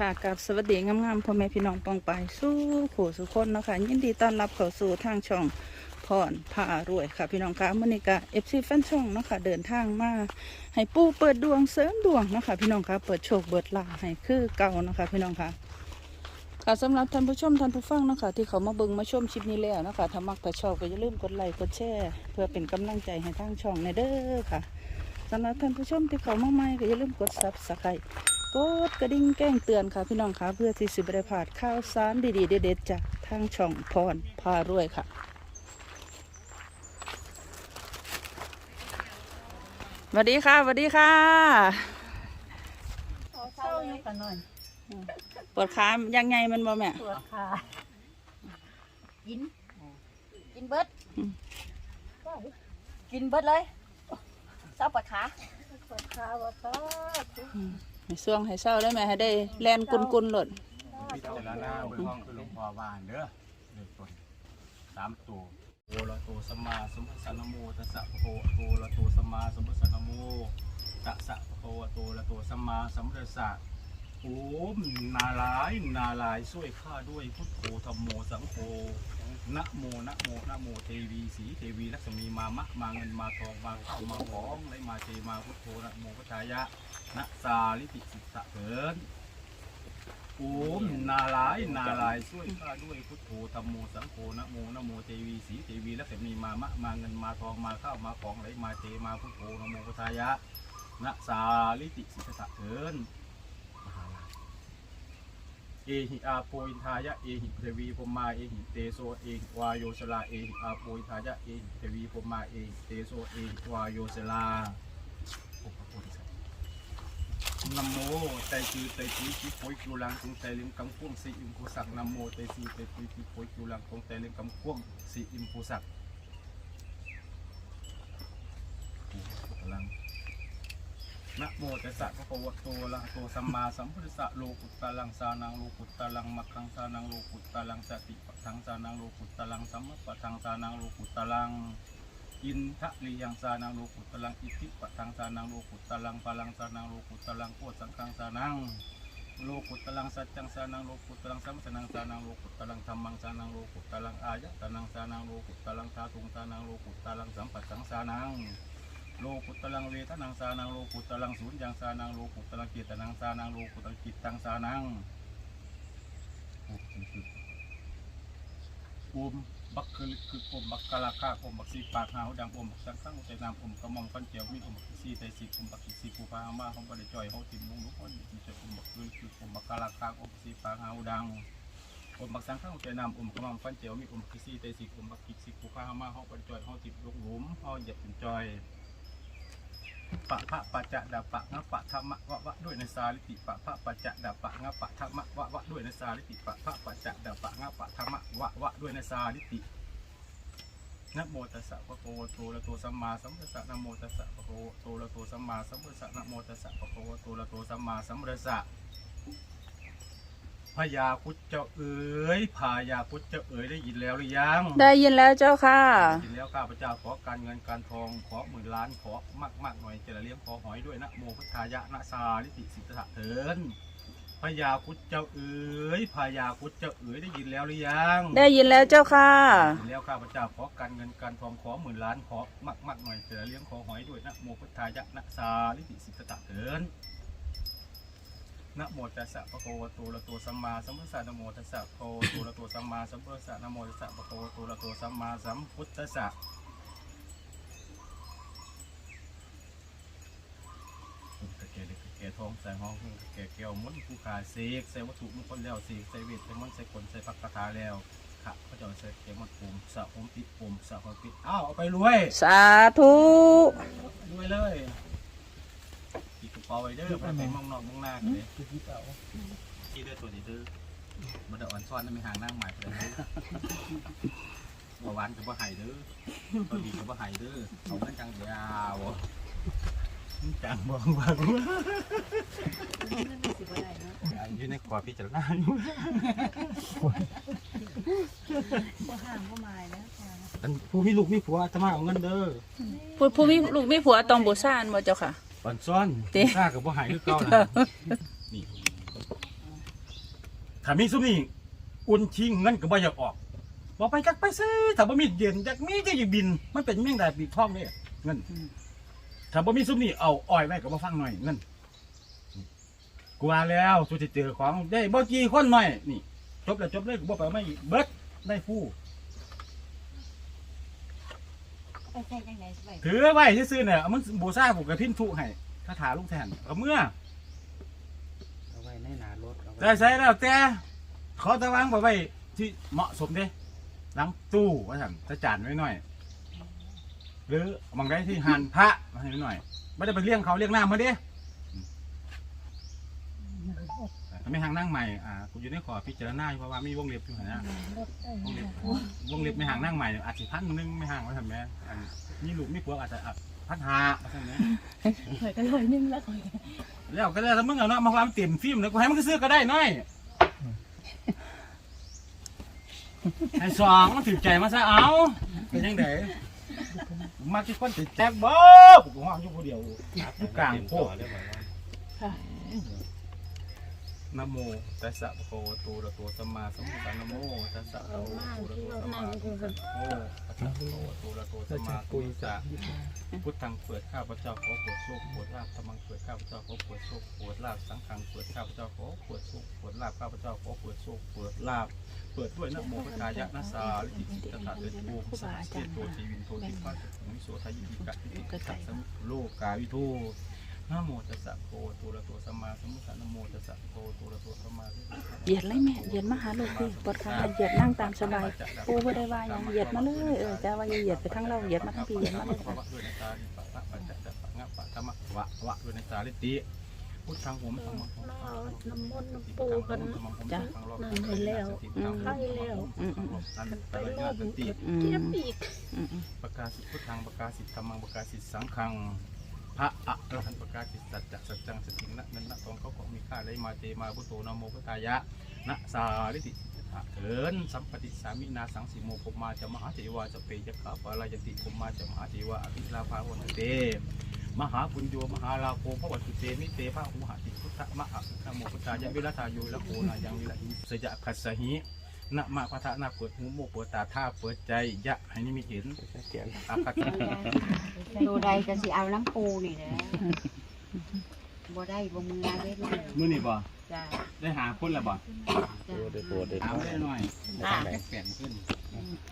ค่ะกับสวัสดีงามๆพ่อแม่พี่น้องปองไปสู้ขู่สุคนเนาะคะยินดีต้อนรับเข้าสู่ทางช่องพรพารวยค่ะ พี่น้องคะมื่อนี้ก็เอฟซีแฟนช่องเนาะค่ะเดินทางมาให้ปูเปิดดวงเสริมดวงเนาะค่ะพี่น้องคะเปิดโชคเบิดลาให้คือเก่าเนาะค่ะพี่น้องคะค่ะสำหรับท่านผู้ชมท่านผู้ฟังนะคะที่เขามาเบิ่งมาชมคลิปนี้แล้วนะคะถ้ามักถ้าชอบก็อย่าลืมกดไลค์กดแชร์เพื่อเป็นกำลังใจให้ทางช่องในเด้อค่ะสำหรับท่านผู้ชมที่เขามาใหม่ก็อย่าลืมกดซับสไคร กดกระดิ่งแจ้งเตือนค่ะพี่น้องค่ะเพื่อที่สิบได้พลาดข่าวสารดีๆเด็ดๆจากทางช่องพรพารวยค่ะสวัสดีค่ะสวัสดีค่ะเศร้าอยู่กันหน่อยปวดขายังไงมันบ่แม่ปวดขากินกินเบิดกินเบิดเลยเศร้าปวดขาปวดขาปวดขา ให้ช่วงให้เศร้าได้ไหมให้ได้แลนกุนกุนๆหล่นพิจารณาเบื้องห้องคือหลวงพ่อบ้านเด้อเด็กคนสามตัวโอละโตสัมมาสัมพุทธัสสะนะโมตัสสะภะคะวะโตละโตสัมมาสัมพุทธัสสะนะโมตัสสะภะคะวะโตละโตสัมมาสัมพุทธัสสะ โอมนาลายณ์นาลายณ์ช่วยข้าด้วยพุทโธธรรมโมสังโฆนะโมนะโมนะโมเทวีสีเทวีลักษมีมามะมาเงินมาทองมาข้ามาของไหลมาเทมาพุทโธนะโมพุทธายะนะสาลิติสิทธะเถินโอมนาลายณ์นาลายณ์ช่วยข้าด้วยพุทโธธรรมโมสังโฆนะโมนะโมเทวีสีเทวีละเสมีมามะมาเงินมาทองมาข้าวมาของไหลมาเทมาพุทโธนะโมพุทธายะนะสาลิติสิทธะเถิน เอหิอาโปอินทายะเอหิเทวีพมมาเอหิเตโซเอหิวายโยชลาเอหิอาโปอินทายะเอหิเทวีพมมาเอหิเตโซเอหิวายโยชลานัมโมไตจีไตจีจิโอยกุลังตงไตลิมกำกุ้งสีอิมโพสักนัมโมไตจีไตจีจิโอยกุลังตงไตลิมกำกุ้งสีอิมโพสักกำลัง นะโมตัสสะภะคะวะโตอะระหะโตสัมมาสัมพุทธัสสะโลกุตตะลังสานังโลกุตตะลังมัคคังสานังโลกุตตะลังสติปัฏฐังสานังโลกุตตะลังสัมมะปัฏฐังสานังโลกุตตะลังอินทะลียังสานังโลกุตตะลังอิทธิปะทังสานังโลกุตตะลังปะลังสานังโลกุตตะลังโคสังฆังสานังโลกุตตะลังสัจจังสานังโลกุตตะลังสัมสนังสานังโลกุตตะลังธรรมังสานังโลกุตตะลังอายะตะนังสานังโลกุตตะลังธาตุงสานังโลกุตตะลังสัมปัสสังสานัง โลกุตตะลังเวทนังสานังโลกุตตะลังศูนย์ยังสานังโลกุตตะลังเจตนังสานังโลกุตตะลังจิตตังสานังอุมบักคือคืออมบักกะลาคาอมบักสีปากหาวดังอมบักสังขังใจนามอมกระม่อมกันเจียวมีอมบักสีไตสีอมบักสีภูพามาของบริจอยเขาติมมุงลุกคนมีจะอมบักคือคืออมบักกะลาคาอมสีปากหาวดังอมบักสังขังใจนามอมกระม่อมกันเจียวมีอมบักสีไตสีอมบักสีภูพามาเขาบริจอยเขาติมลุกหลุมเขาเหยียบเป็นจอย ปะพระปัจจะดาปะงะปะธรรมะวะวะด้วยในสาลิติปะพระปัจจะดาปะงะปะธรรมะวะวะด้วยในสาลิติปะพระปัจจะดาปะงะปะธรรมะวะวะด้วยในสาลิตินะโมตัสสะภะคะวะโตอะระหะโตสัมมาสัมพุทธัสสะนะโมตัสสะภะคะวะโตอะระหะโตสัมมาสัมพุทธัสสะนะโมตัสสะภะคะวะโตอะระหะโตสัมมาสัมพุทธัสสะ พญาพุทธเจ้าเอ๋ยพญาพุทธเจ้าเอ๋ยได้ยินแล้วหรือยังได้ยินแล้วเจ้าค่ะ ได้ยินแล้วข้าพเจ้าขอการเงินการทองขอหมื่นล้านขอมากมากๆหน่อยจะเลี้ยงขอหอยด้วยนะโมพุทธายะนะสาลิติสิทธะเถินพญาพุทธเจ้าเอ๋ยพญาพุทธเจ้าเอ๋ยได้ยินแล้วหรือยังได้ยินแล้วเจ้าค่ะถึงแล้วข้าพเจ้าขอการเงินการทองขอหมื่นล้านขอมากมากๆหน่อยเสือเลี้ยงขอหอยด้วยนะโมพุทธายะนะสาลิติสิทธะเถิน นะโมตัสสะภะคะวะโตอะระหะโตสัมมาสัมพุทธัสสะนะโมตัสสะภะคะวะโตอะระหะโตสัมมาสัมพุทธัสสะนะโมตัสสะภะคะวะโตอะระหะโตสัมมาสัมพุทธัสสะกระเกล็ดกระเกทองใส่ห้องกระเกแก้วมนต์ผู้ขาเสกใส่วัตถุมงคลแล้วเสกใส่เวทใส่มนต์ใส่คนใส่พักคาถาแล้วค่ะพระเจ้าเสด็จเกี่ยวกับผมสะผมปิดผมสะผมปิดอ้าวเอาไปรวย สาธุรวยเลย ปิดกระเป๋าไว้เด้อไปไปมองนอกมองหน้ากันเลยที่เด้อตัวนี้เด้อมันเดอ่อนซ้อนนั่นไม่ห่างนั่งหมายไปเลยเด้อบ่หวานกับบ่ไห้เด้อตัวดีกับบ่ไห้เด้อเอาเงินจังยาวจังบ่หวังอยู่ในขวาพิจารณาอยู่บ่ห่างบ่หมายแล้วค่ะอันผู้มีลูกมีผัวอาตมาเอาเงินเด้อผู้ผู้มีลูกมีผัวต้องบูชาอันบ่เจ้าค่ะ อ่อนซ้อนติข้ากับบ่หายคือเก่านะนี่ถ้ามีซุมนี่อุ่นชิงเงินก็บ่อยากออกบ่ไปจักไปซื้อถ้าบ่มีเย็นจักมีจะอยู่บิน มันเป็นเมี่ยงได้ปีกทองนี่เงินอืมถ้าบ่มีซุมนี่เอาอ้อยไว้ก็บ่ฟังหน่อยเงินกว่าแล้วสุสิเจอของได้บ่กี่คนหน่อยนี่ จบแล้วจบเลยก็บ่ไปเอาไม่อีกเบิดได้ ฟู่ไปใส่จังไหนไปถือไว้ซื่อๆเนี่ยเอามันบูซ่าผูกกระพินทุให้คาถาลูกแทนเอาเมื่อเอาไว้ในหนารถเอาไว้ได้ใช้แล้วแต่ขอตะวางไว้ไว้ที่เหมาะสมเด้หลังตู้ว่าสั่นจะจานไว้หน่อย หรือมองได้ที่หันพระมาให้หน่อยไม่ได้ไปเลี้ยงเขาเลี้ยงน้ำมาเด้ถ้า ไม่ห่างนั่งใหม่อ่ากูอยู่ในขอพิจารณาอยู่เพราะว่ามีวงเล็บอยู่หั่นนะวงเล็บวงเล็บไม่ห่างนั่งใหม่อาจสิพันนึงไม่ห่างไว้ทำไมอันมีลูกมีผัวอาจจะอะพันหาว่าซั่นแหมเคยกันเลยนึงแล้วเคยแล้วก็ได้ถ้ามึงเอาเนาะมาความเต็มฟิล์มแล้วกูให้มึงซื้อก็ได้น้อยไอ้สองมันถือใจมาซะเอาเป็นยังไงมาที่คนติดแจ็คบ่กูห้องอยู่ผู้เดียวอยู่กลางโคก นะโมตัสสะภะคะวะโตอะระหะโตสัมมาสัมพุทธัสสะนะโมตัสสะภะคะวะโตอะระหะโตสัมมาสัมพุทธัสสะโมตัสสะภะคะวะโตอะระหะโตสัมมาสัมพุทธัสสะพุทธังเปิดข้าพเจ้าขอปวดโชคปวดลาบธรรมังเปิดข้าพเจ้าขอปวดโชคปวดลาบสังฆังเปิดข้าพเจ้าขอปวดโชคปวดลาบข้าพเจ้าขอปวดโชคปวดลาบเปิดด้วยนะโมพุทธายะนะสาลิติสิตถะเดชภูมิสัสเสโตชีวินโทติปัสสมิโสทายิปิกะติปิสัสสมุโลกาวิทู นะโมตัสสะโพตุระโตสัมมาสัมพุทธะนะโมตัสสะโพตุระโตสัมมาสัมพุทธะเหยียดเลยแม่เหยียดมาหาลูกพี่ปวดขาเหยียดนั่งตามสบายปูบ่ได้ว่าหยังเหยียดมาเลยเออจะว่าอย่าเหยียดไปทั้งเราเหยียดมาทั้งพี่เหยียดมาเลยค่ะด้วยในตาลิปะปะปะจัตตะปะงะปะธรรมะวะวะด้วยในตาลิติพุทธังผมธรรมังผมน้ำมนต์น้ำปูกันจ้ะนั่นให้แล้วให้แล้วไปโลกเจี๊ยบอีกประกาศสิทธิพุทธังประกาศสิทธรรมังประกาศสิทธสังฆัง พระอะระหันต์ประกาศสิทธิสัจจะสัจจังสติงนะเงินนะทองเขาของมีค่าเลยมาเตมาพุทโธนะโมพุทธายะนะสาลิติเถินสัมปติสามินาสังสิโมภมาจะมหาเทวาจะเปยขาปาลายติภมาจะมหาเทวาอภิลาภาวันเตมหาปุญโยมหาลาโภพระวัตุเตมิเตพระหูหติพุทธมหาพุทธโมพุทธายะวิรัตาโยละโคนายังวิรัติสยะคัสสหิ นะมาพระทะนาเปิดหูโมเปิดตาท่าเปิดใจ ยะให้นิมิตเห็นอาคัตตะดูใดก็สิเอาน้ำปูนี่แหละบ่ได้บ่มือเว้นมื้อนี้บ่จ้าได้หาคนแล้วบ่โปรดได้โปรดได้ถามได้หน่อยอ่าแปดแปดขึ้น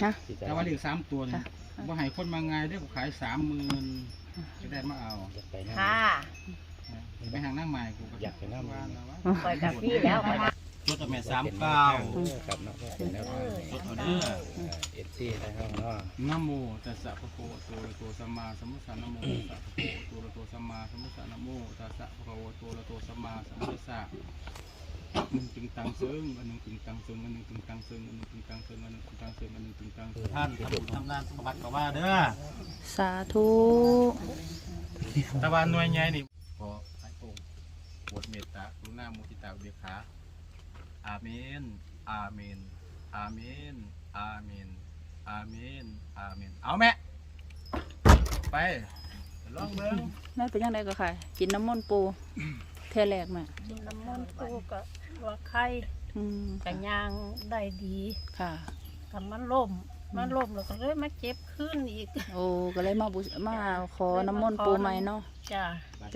นะที่จะแต่ว่าเหลือสามตัวนี่บ่ให้คนมาไงได้กูขายสามหมื่นจะได้มาเอาอยากไปนั่งค่ะไปหางนั่งใหม่กูก็อยากไปนั่งว่าแล้วว่าปล่อยกับพี่แล้ว มารถกับแม่สามเก้าครับเนาะก็เป็นแนวทางรถเอาเด้อเอฟซีนะครับเนาะนะโมตัสสะภะคะวะโตอะระหะโตสัมมาสัมพุทธัสสะนะโมตัสสะภะคะวะโตอะระหะโตสัมมาสัมพุทธัสสะนะโมตัสสะภะคะวะโตอะระหะโตสัมมาสัมพุทธัสสะหนึ่งตึงตังเซิงอันหนึ่งตึงตังเซิงอันหนึ่งตึงตังเซิงอันหนึ่งตึงตังเซิงอันหนึ่งตึงตังเซิงอันหนึ่งตึงตังเซิงท่านทำบุญทำงานสมบัติก็ว่าเด้อสาธุตะวันหน่วยใหญ่นี่ขอให้องค์บทเมตตากรุณามุทิตาอุเบกขา อาเมน อาเมน อาเมน อาเมน อาเมน อาเมน เอาแม่ ไปลองเบิ่งแม่เป็นยังไงก็ค่ะ กินน้ำมนต์ปูเทแรกแม่กินน้ำมันต์ปูก็ว่าไข้อืมกันยางได้ดีค่ะ กับมันล่มมันล่มแล้วก็เลยมาเจ็บขึ้นอีก โอ้ก็เลยมาบุมาขอน้ำมนต์ปูใหม่เนาะจ้า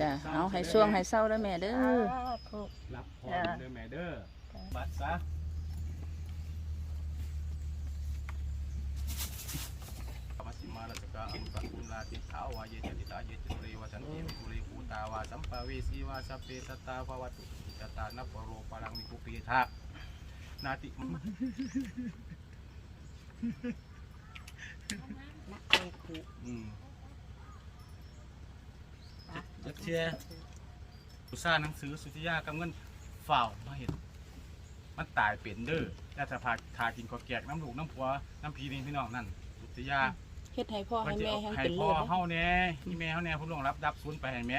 จ้ะเอาให้ช่วงให้เศร้าได้อแม่เด้อถูกรับพรเด้อแม่เด้อ บัดซะมัสสิมาลัสกะอัมปะคุลาติขาวาเยจติตาเยจตุเรวะสันติวิปุเรภูตาวาสัมปะเวสีวาสัพเพสัตตาภวัตุจตานัปโรปรังมิกุปีทะนาตินักเอกหูอืมจักเชียอุตสาห์หนังสือสุธิยากำเงินฝ่าวมาเห็น มันตายเป็นเด้อแต่ถ้าพาทากินกอแกกน้ำลูกน้ำผัวน้ำพีนี่พี่น้องนั่นสุธิยาเฮ็ดให้พ่อว่าให้จะแม่เอาให้ให้เป็นพ่เลืออดเฮาแหน่พี่แม่เฮาแหน่ผู้ล่วงรับดับศูนย์ไปให้แม่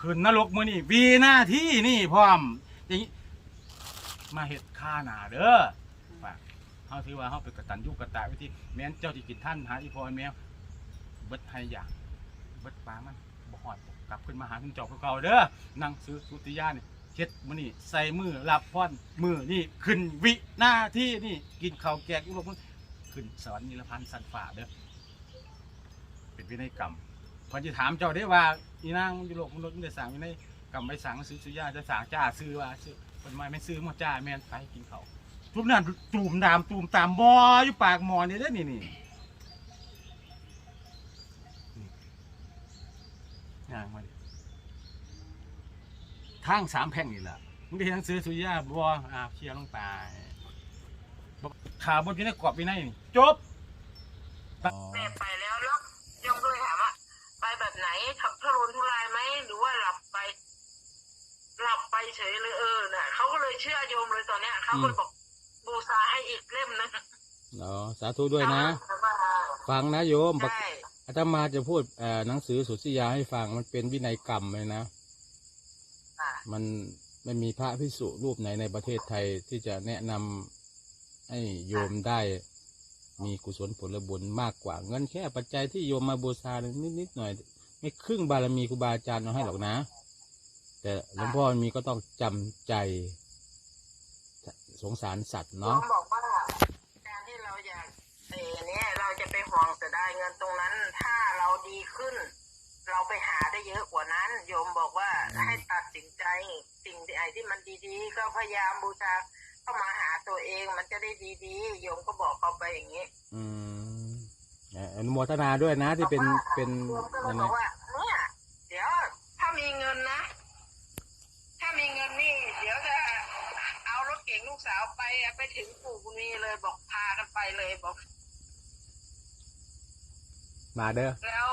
ขึ้นนรกมื้อนี้วีหน้าที่นี่พร้อมอย่างนี้มาเฮ็ดค่าหน้าเด้อฝากเฮาถือว่าเฮาเป็นกตัญญูกตวิธีแม่นเจ้าที่กินท่านหาอีพ่อแม่เบิดให้อย่างเบิดปลามันบ่ฮอดกลับขึ้นมาหาคุณเจ้าคือเก่าเด้อนั่งซื้อสุติยานี่ เฮ็ดมื้อนี้ใส่มือรับพรมือนี่ขึ้นวิหน้าที่นี่กินข้าวแกงอุลมขึ้นสวรรค์นิรพันธ์สันฝ่าเด้อเป็นวินัยกรรมพิ่นสิถามเจ้าได้ว่าอีนางอยู่โลกมนุษย์มันได้สร้างวินัยกรรมไปสั่งซื้อสุยาจะสั่งจ้าซื้อว่าซื้อเพิ่นไม่ไม่ซื้อมาจ้าแม่นไปกินข้าวทุบนั่นตูมดามตูมตามบ่อยู่ปากหมอนี่เด้อนี่นี่นี่ย่างมาดิ ทางสามแพร่งนี่แหละมึงได้เห็นหนังสือสุริยาบัวอ่าเคลียร์ลงไปบอกขาบนอยู่ในกรอบอยู่ในนี่จบแม่ไปแล้วแล้วยงก็เลยถามว่าไปแบบไหนทุทุรนทุรายไหมหรือว่าหลับไป หลับไปเฉยเลยเออน่ะเขาก็เลยเชื่อโยมเลยตอนเนี้ยเขาก็เลยบอกบูชาให้อีกเล่มนึงอ๋อสาธุด้วยนะฟังนะโยมปกใช่อาตมาจะพูดเอ่อหนังสือสุทธิยาให้ฟังมันเป็นวินัยกรรมเลยนะค่ะ มันไม่มีพระพิสุรูปไหนในประเทศไทยที่จะแนะนำให้โยมได้มีกุศลผลบุญมากกว่าเงินแค่ปัจจัยที่โยมมาบูชานิดนิดๆหน่อย ไม่ครึ่งบารมีครูบาอาจารย์เอาให้หรอกนะ แต่หลวงพ่อมีก็ต้องจำใจสงสารสัตว์เนาะมบอกว่าการที่เราอยากเอเนี่ยเราจะไปห่วงเสียดายเงินตรงนั้น ถ้าเราดีขึ้น เราไปหาได้เยอะกว่านั้น โยมบอกว่าให้ต สินใจ สิ่งใดที่มันดีๆ ก็พยายามบูชาเข้ามาหาตัวเองมันจะได้ดีๆโยมก็บอกเขาไปอย่างนี้อืมเอ่ออนุโมทนาด้วยนะที่เป็นเป็นโยมก็เลยัยงบไงอกว่าเนี่ยเดี๋ยวถ้ามีเงินนะ ถ้ามีเงินนี่ เดี๋ยวจะเอารถเก๋งลูกสาวไปไปถึงปู่บุญมีเลยบอกพากันไปเลยบอก มาเด้อแล้ว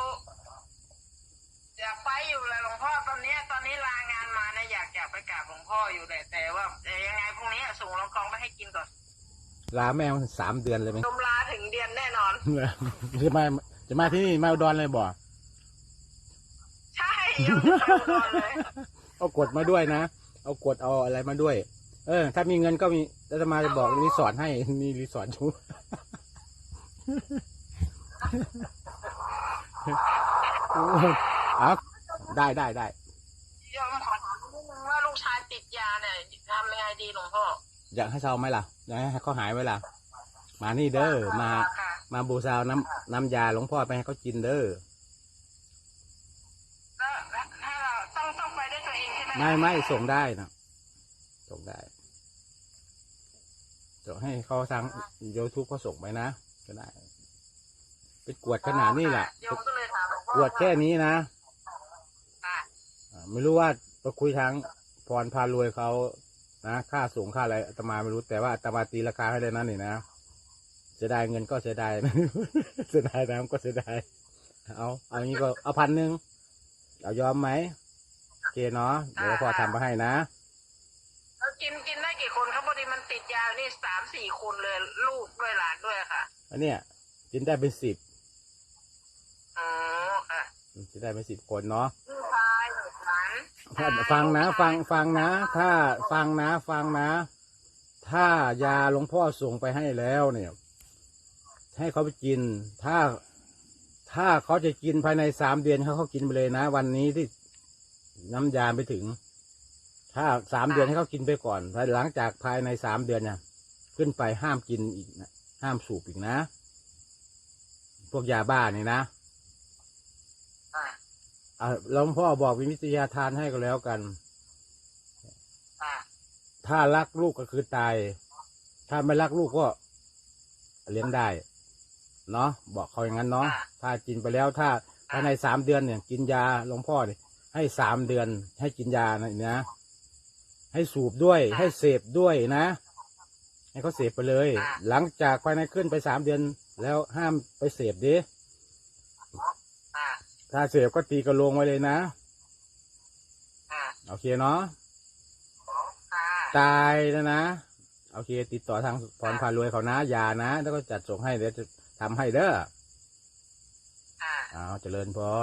อยากไปอยู่เลยหลวงพ่อตอนเนี้ย ตอนนี้ลางา นมานะอยากอยากไปกราบหลวงพ่ออยู่แต่แต่ว่าแต่ยังไงพรุ่งนี้ส่งรองกองไปให้กินก่อนลาแม่มาสามเดือนเลยไหมลมลาถึงเดือนแน่นอน จะมาจะมาที่นี่มาอุดรเลยบ่ใช่โยมจะไปอุดรเลยเอากดมาด้วยนะ เอากดเอาอะไรมาด้วย เออ ถ้ามีเงินก็มีอาตมาจะบอกรีสอร์ทให้ มีรีสอร์ทอยู่ เอาได้ได้ได้ โยมขอถามนิดนึงว่าลูกชาย ติดยาเนี่ยทำยังไงดีหลวงพ่อ อยากให้เช่าไหมล่ะอยากให้เขาหายไหมล่ะ มานี่เด้อมา ค่ะ มาบูชาน้ำน้ำยาหลวงพ่อไปให้เขากินเด้อแล้วแล้วถ้าเราต้องต้องไปด้วยตัวเองใช่ไหมไม่ไม่ส่งได้นะส่งได้จะให้เขาทางยูทูบเขาส่งไปนะก็ได้เป็นกวดขนาดนี้แหละโยมก็เลยถามหลวงพ่อกวดแค่นี้นะค่ะอ่าไม่รู้ว่าไปคุยทางพ รพารวยเขานะค่าสูงค่าอะไรอาตมาไม่รู้แต่ว่าอาตมาตีราคาให้เลยนะนี่นะเสียดายเงินก็เสียดายนะเสียดายน้ำก็เสียดายเอาเอาอย่างนี้ก็เอาพันหนึ่งเอายอมไหมโอเคเนาะเดี๋ยวพอทำมาให้นะแล้วกินกินได้กี่คนครับพอดีมันติดยานี่สามสี่คนเลย ลูกด้วยหลานด้วยค่ะอันเนี้ยกินได้เป็นสิบอ๋อค่ะกินได้เป็นสิบคนเนาะ ลูกชายหลาน ถ้า ฟังนะฟังฟังนะ ถ้าฟังนะ ฟังนะ ถ้ายาหลวงพ่อส่งไปให้แล้วเนี่ย ให้เขาไปกิน ถ้าถ้าเขาจะกินภายในสามเดือนเขาเขากินไปเลยนะ วันนี้ที่น้ำยาไปถึง ถ้าสามเดือนให้เขากินไปก่อนถ้าหลังจากภายในสามเดือนเนี่ยขึ้นไปห้ามกินอีกนะห้ามสูบอีกนะ พวกยาบ้านี่นะอ่า อะหลวงพ่อบอกวิทยาทานให้ก็แล้วกัน อ่าถ้ารักลูกก็คือตาย ถ้าไม่รักลูกก็เลี้ยงได้ เนาะบอกเขาอย่างนั้นเนาะ ถ้ากินไปแล้วถ้าภายในสามเดือนเนี่ย กินยาหลวงพ่อเนี่ยให้สามเดือน ให้กินยานะนะให้สูบด้วย ให้เสพด้วยนะ ให้เขาเสพไปเลย หลังจากภายในขึ้นไปสามเดือน แล้วห้ามไปเสพดิอ่า ถ้าเสพก็ตีกระโลงไว้เลยนะอ่าโอเคเนาะอ่าตายแล้วนะ โอเค ติดต่อทางพรพารวยเขานะยานะ แล้วก็จัดส่งให้เดี๋ยวจะทำให้เด้ออ่าเอาเจริญพรอ